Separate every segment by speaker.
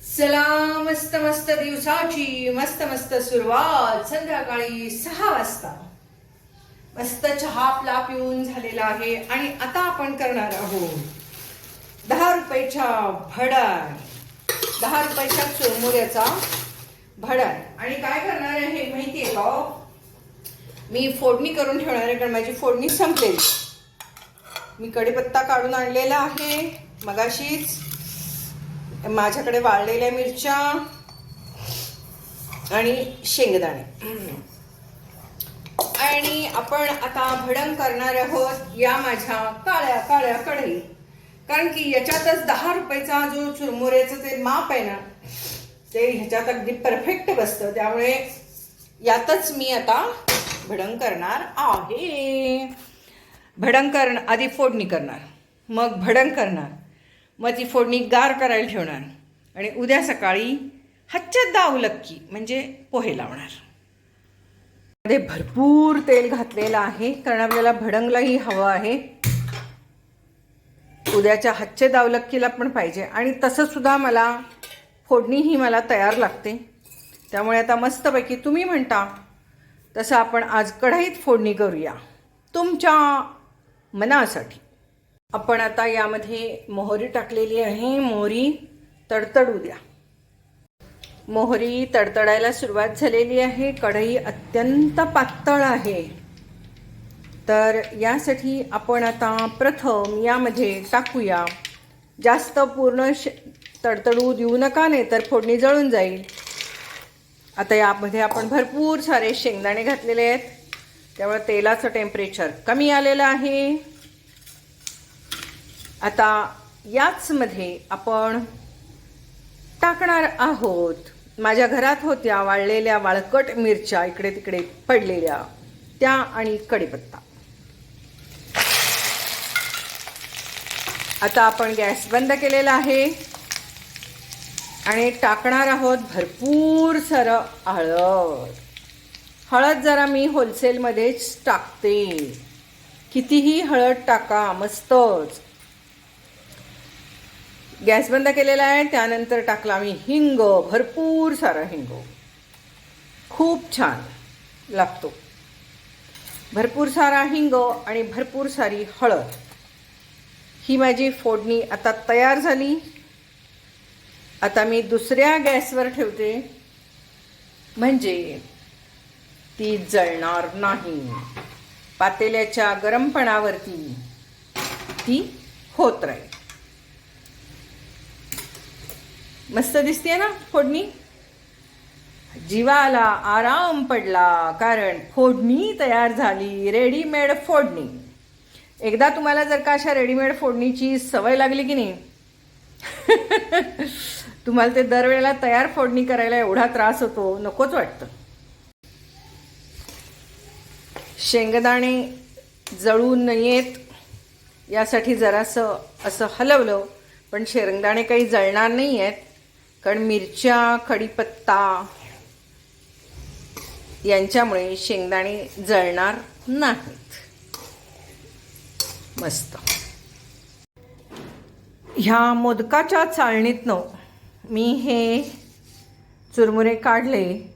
Speaker 1: चला मस्त मस्त दिवसाची मस्त मस्त सुरुवात. संध्याकाळी सहा वाजता. मस्त चहा आपला पिऊन झालेला आहे आणि आता आपण करणार आहोत दहा रुपयाच्या भडार दहा रुपयाच्या चोरमोऱ्याचा भडार आणि काय करणार आहे हे माहितीये का हो? मी फोडणी करून ठेवणार आहे कारण माझी फोडणी संपलेली मी कढीपत्ता काढून आणलेला आहे मगाशीच. माझ्याकडे वाळलेल्या मिरच्या आणि शेंगदाणे. आणि आपण आता भडंग करणार आहोत या माझ्या काळ्या काळ्या कढई कारण की याच्यातच दहा रुपयाचा जो चुरमुऱ्याचं ते माप आहे ना ते ह्याच्यात अगदी परफेक्ट बसतं. त्यामुळे यातच मी आता भडंग करणार आहे. भडंग कर आधी फोडणी करणार. मग भडंग करणार. मग ती फोडणी गार करायला ठेवणार आणि उद्या सकाळी हच्च्यात दावलक्की म्हणजे पोहे लावणार. मध्ये भरपूर तेल घातलेलं आहे कारण आपल्याला भडंगलाही हवं आहे. उद्याच्या हातचे दावलक्कीला पण पाहिजे. आणि तसंसुद्धा मला फोडणी ही मला तयार लागते. त्यामुळे आता मस्तपैकी तुम्ही म्हणता तसं आपण आज कढईत फोडणी करूया. तुमच्या मनासाठी. आपण आता यामध्ये मोहरी टाकलेली आहे. मोहरी तडतडू द्या. मोहरी तडतडायला सुरुवात झालेली आहे. कढई अत्यंत पातळ आहे. तर यासाठी आपण आता प्रथम यामध्ये टाकूया. जास्त पूर्ण श तडतडू देऊ नका नाही तर फोडणी जळून जाईल. आता यामध्ये आपण भरपूर सारे शेंगदाणे घातलेले आहेत. त्यामुळे तेलाचं टेम्परेचर कमी आलेलं आहे. आता याचमध्ये आपण टाकणार आहोत. माझ्या घरात होत्या वाळलेल्या वाळकट मिरच्या इकडे तिकडे पडलेल्या. त्या आणि कढीपत्ता. आता आपण गॅस बंद केलेला आहे. आणि टाकणार आहोत भरपूर सारं हळद. हळद जरा मी होलसेलमध्येच टाकते. कितीही हळद टाका मस्तच. गॅस बंद केलेला आहे त्यानंतर टाकला मी हिंग भरपूर सारा हिंग. खूप छान लागतो. भरपूर सारा हिंग आणि भरपूर सारी हळद. ही माझी फोडणी आता तयार झाली. आता मी दुसऱ्या गॅसवर ठेवते. म्हणजे ती जळणार नाही. पातेल्याच्या गरमपणावरती ती होत राहील. मस्त दिसते ना फोडणी? जीवाला आराम पडला कारण फोडणी तयार झाली रेडीमेड फोडणी. एकदा तुम्हाला जर का अशा रेडीमेड फोडणीची सवय लागली की नाही तुम्हाला ते दरवेळेला तयार फोडणी करायला एवढा त्रास होतो नकोच वाटतं. शेंगदाणे जळू नयेत यासाठी जरासं असं हलवलं पण शेंगदाणे काही जळणार नाही आहेत कारण मिरच्या कडीपत्ता यांच्यामुळे शेंगदाणे जळणार नाहीत. मस्त. ह्या मोदकाच्या चाळणीतनं मी हे चुरमुरे काढले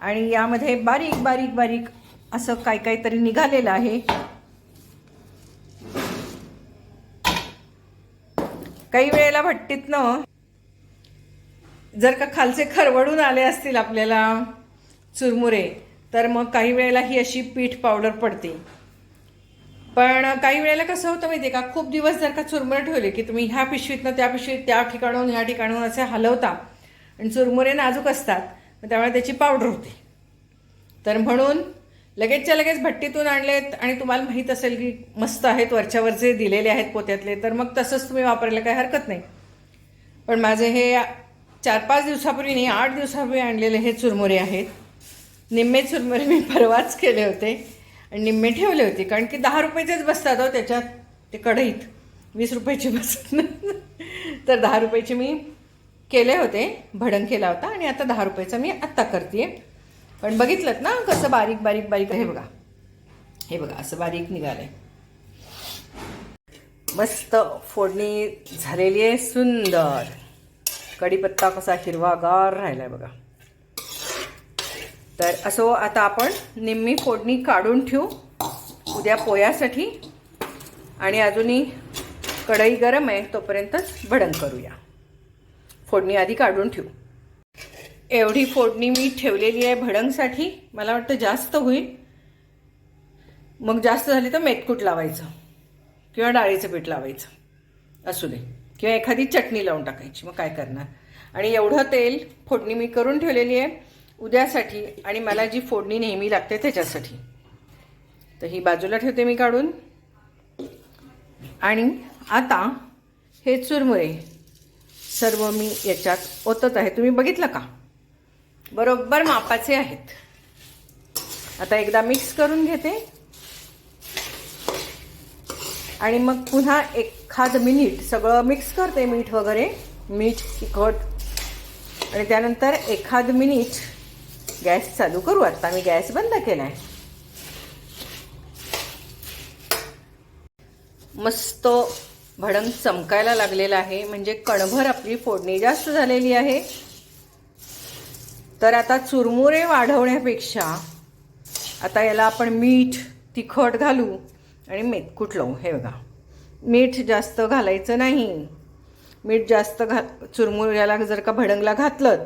Speaker 1: आणि यामध्ये बारीक बारीक बारीक असं काय काहीतरी निघालेलं आहे. काही वेळेला भट्टीतनं जर का खालचे खरवडून आले असतील आपल्याला चुरमुरे तर मग काही वेळेला ही अशी पीठ पावडर पडते. पण काही वेळेला कसं होतं माहिती आहे का? खूप दिवस जर का चुरमुरे ठेवले की तुम्ही ह्या पिशवीतनं त्या पिशवीत त्या ठिकाणून ह्या ठिकाणून असे हलवता आणि चुरमुरे नाजूक असतात मग त्यामुळे त्याची पावडर होते. तर म्हणून लगेचच्या लगेच भट्टीतून आणलेत आणि तुम्हाला माहीत असेल की मस्त आहेत वरच्यावरचे दिलेले आहेत पोत्यातले तर मग तसंच तुम्ही वापरायला काही हरकत नाही. पण माझे हे चार पाच दिवसापूर्वी नाही आठ दिवसापूर्वी आणलेले हे चुरमुरे आहेत. निम्मे चुरमुरे मी परवाच केले होते आणि निम्मे ठेवले होते कारण की दहा रुपयाचेच बसतात हो त्याच्यात ते कढईत. वीस रुपयाचे बसत नाही. तर दहा रुपयाचे मी केले होते भडंग केला होता आणि आता दहा रुपयाचा मी आत्ता करते पण बघितलं ना कसं बारीक बारीक बारीक हे बघा. हे बघा असं बारीक निघालंय. मस्त फोडणी झालेली आहे सुंदर. कढीपत्ता कसा हिरवागार राहिला आहे बघा. तर असो आता आपण निम्मी फोडणी काढून ठेवू. उद्या पोयासाठी आणि अजूनही कढई गरम आहे तोपर्यंतच भडंग करूया. फोडणी आधी काढून ठेवू. एवढी फोडणी मी ठेवलेली आहे भडंगसाठी मला वाटतं जास्त होईल. मग जास्त झाली तर मेतकूट लावायचं. किंवा डाळीचं पीठ लावायचं. असू दे. किंवा एखादी चटणी लावून टाकायची. मग काय करणार? आणि एवढं तेल फोडणी मी करून ठेवलेली आहे उद्यासाठी आणि मला जी फोडणी नेहमी लागते त्याच्यासाठी. तर ही बाजूला ठेवते मी काढून. आणि आता हे चुरमुरे सर्व मी याच्यात ओतत आहे. तुम्ही बघितलं का? बरोबर मापाचे आहेत. आता एकदा मिक्स करून घेते. आणि मग पुन्हा एखाद मिनिट सगळं मिक्स करते मीठ वगैरे. मीठ तिखट. आणि त्यानंतर एखाद मिनिट गॅस चालू करू. आता मी गॅस बंद केला आहे मस्त भडंग चमकायला लागलेला आहे. म्हणजे कणभर आपली फोडणी जास्त झालेली आहे. तर आता चुरमुरे वाढवण्यापेक्षा आता याला आपण मीठ तिखट घालू. आणि मेतकूट लावू हे बघा. मीठ जास्त घालायचं नाही. मीठ जास्त घा चुरमुऱ्याला जर का भडंगला घातलं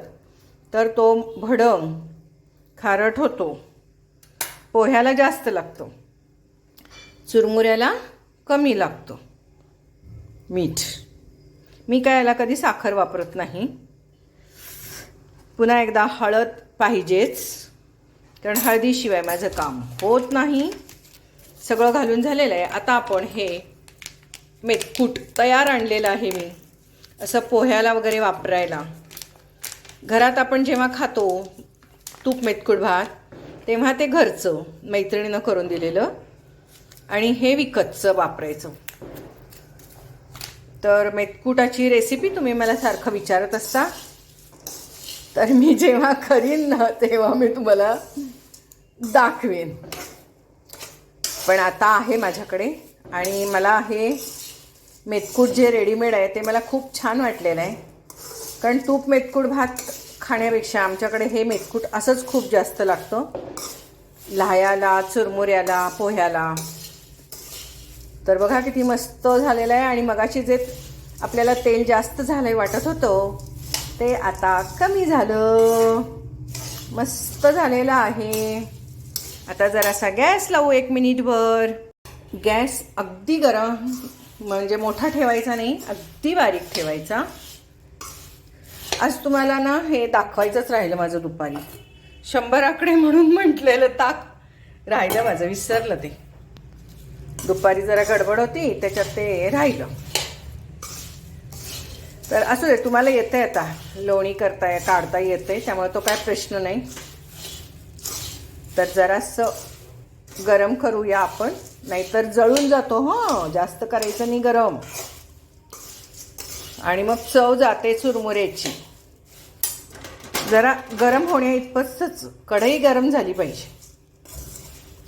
Speaker 1: तर तो भडंग खारट होतो. पोह्याला जास्त लागतो. चुरमुऱ्याला कमी लागतो. मीठ. मी काय याला कधी साखर वापरत नाही. पुन्हा एकदा हळद पाहिजेच. कारण हळदीशिवाय माझं काम होत नाही. सगळं घालून झालेलं आहे. आता आपण हे मेतकूट तयार आणलेलं आहे मी. असं पोह्याला वगैरे वापरायला. घरात आपण जेव्हा खातो तूप मेतकूट भात तेव्हा ते घरचं मैत्रिणीनं करून दिलेलं. आणि हे विकतचं वापरायचं. तर मेतकुटाची रेसिपी तुम्ही मला सारखं विचारत असता. तर मी जेव्हा करीन ना तेव्हा मी तुम्हाला दाखवेन. पण आता आहे माझ्याकडे आणि मला हे मेतकूट जे रेडीमेड आहे ते मला खूप छान वाटलेलं आहे. कारण तूप मेतकूट भात खाण्यापेक्षा आमच्याकडे हे मेतकूट असंच खूप जास्त लागतं. लहायाला चुरमुऱ्याला पोह्याला. तर बघा किती मस्त झालेलं आहे आणि मगाशी जे आपल्याला तेल जास्त झालं आहे वाटत होतं ते आता कमी झालं. मस्त झालेलं आहे. आता जरासा गॅस लावू एक मिनिटभर. गॅस अगदी गरम म्हणजे मोठा ठेवायचा नाही अगदी बारीक ठेवायचा. आज तुम्हाला ना हे दाखवायचंच राहिलं माझं दुपारी. शंभर आकडे म्हणून म्हटलेलं ताक राहिलं माझं विसरलं ते. दुपारी जरा गडबड होती त्याच्यात ते राहिलं. तर असू दे तुम्हाला येतं आता. लोणी करताय काढता येते त्यामुळे तो काय प्रश्न नाही. तर जरासं गरम करूया आपण. नाहीतर जळून जातो हं. जास्त करायचं नाही गरम. आणि मग चव जाते चुरमुऱ्याची जरा गरम होण्या इतपतच कढई गरम झाली पाहिजे.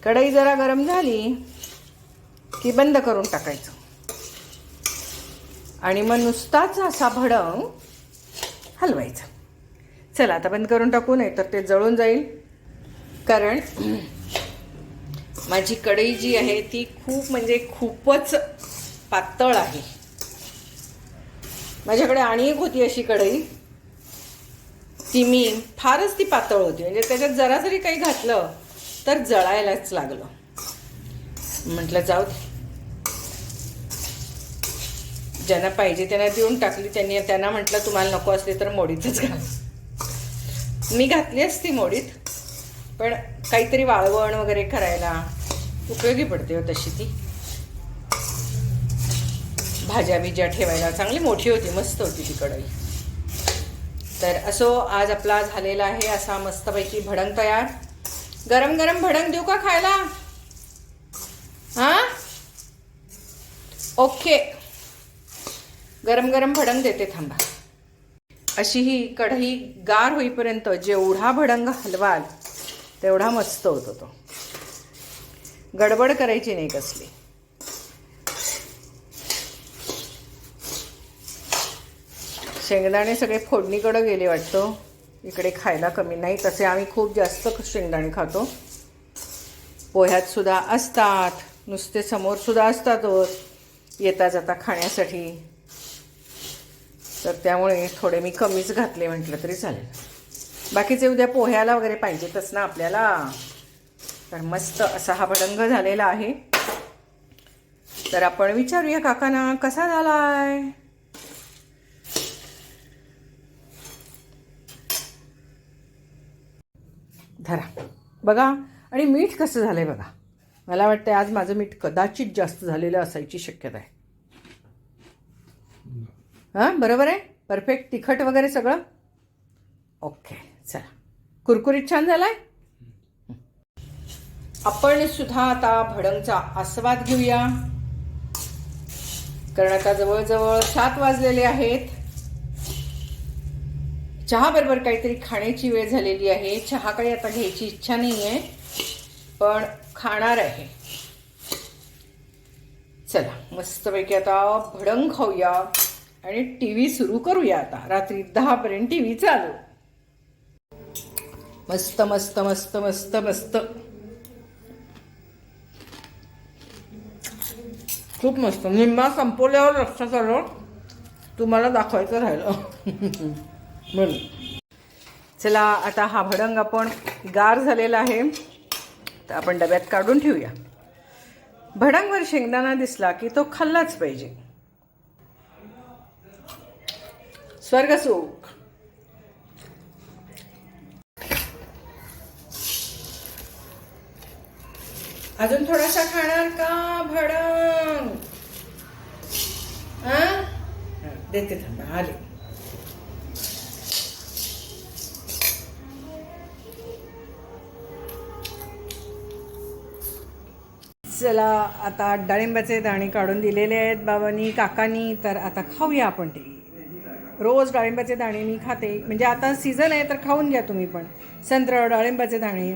Speaker 1: कढई जरा गरम झाली की बंद करून टाकायचं. आणि मग नुसताच असा भडंग हलवायचा. चला आता बंद करून टाकू नाही तर ते जळून जाईल. कारण माझी कढई जी आहे ती खूप म्हणजे खूपच पातळ आहे. माझ्याकडे आणि एक होती अशी कढई. ती मी फारच ती पातळ होती. म्हणजे त्याच्यात जरा जरी काही घातलं तर जळायलाच लागलं. म्हटलं जाऊ दे. ज्यांना पाहिजे त्यांना देऊन टाकली. त्यांनी त्यांना म्हटलं तुम्हाला नको असली तर मोडीतच घाल. मी घातली असती मोडीत. पण काहीतरी वाळवण वगैरे करायला उपयोगी पडते हो तशी ती. भाज्या बिज्या ठेवायला. चांगली मोठी होती मस्त होती ती कढई. तर असो आज आपला झालेला आहे असा मस्तपैकी भडंग तयार. गरम गरम भडंग देऊ का खायला? हां? ओके. गरम गरम भडंग देते थांबा. अशी ही कढई गार होईपर्यंत जेवढा भडंग हलवाल तेवढा मस्त होतो तो गडबड करायची नाही कसली. शेंगदाणे सगळे फोडणीकडं गेले वाटतो. इकडे खायला कमी नाही. तसे आम्ही खूप जास्त शेंगदाणे खातो. पोह्यात सुद्धा असतात. नुसते समोर सुद्धा असतातच. येता जाता खाण्यासाठी. तर त्यामुळे थोडे मी कमीच घातले म्हटलं तरी चालेल. बाकीचे उद्या पोह्याला वगैरे पाहिजेतच ना आपल्याला. तर मस्त असा हा भडंग झालेला आहे. तर आपण विचारूया काकांना कसा झालाय? धरा. बघा आणि मीठ कसं झालंय बघा. मला वाटतं आज माझं मीठ कदाचित जास्त झालेलं असायची शक्यता आहे. हां? बरोबर आहे? परफेक्ट तिखट वगैरे सगळं? ओके. चला. कुरकुरीत छान झालाय? आपण सुद्धा आता भडंगचा आस्वाद घेऊया. कारण आता जवळजवळ सात वाजलेले आहेत. चहा बरोबर काहीतरी खाण्याची वेळ झालेली आहे. चहा काही आता घ्यायची इच्छा नाही आहे पण खाणार आहे. चला मस्तपैकी आता भडंग खाऊया आणि टी व्ही सुरू करूया आता. रात्री दहापर्यंत टी व्ही चालू. मस्त मस्त मस्त मस्त मस्त. खूप मस्त. निम्मा संपवल्यावर लक्षात आलं तुम्हाला दाखवायचं राहिलं. म्हणून चला आता हा भडंग आपण गार झालेला आहे. तर आपण डब्यात काढून ठेवूया. भडंगवर शेंगदाणा दिसला की तो खाल्लाच पाहिजे. स्वर्गसुख. अजून थोडासा खाणार का? भडंग. आ? देते थांबा आले चला आता डाळिंबाचे दाणे काढून दिलेले आहेत बाबांनी काकांनी तर आता खाऊया आपण ते. रोज डाळिंबाचे दाणे मी खाते. म्हणजे आता सीझन आहे तर खाऊन घ्या तुम्ही पण. संत्र डाळिंबाचे दाणे.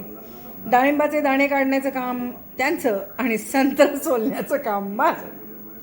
Speaker 1: डाळिंबाचे दाणे काढण्याचं काम त्यांचं आणि संत्र सोलण्याचं काम माझं.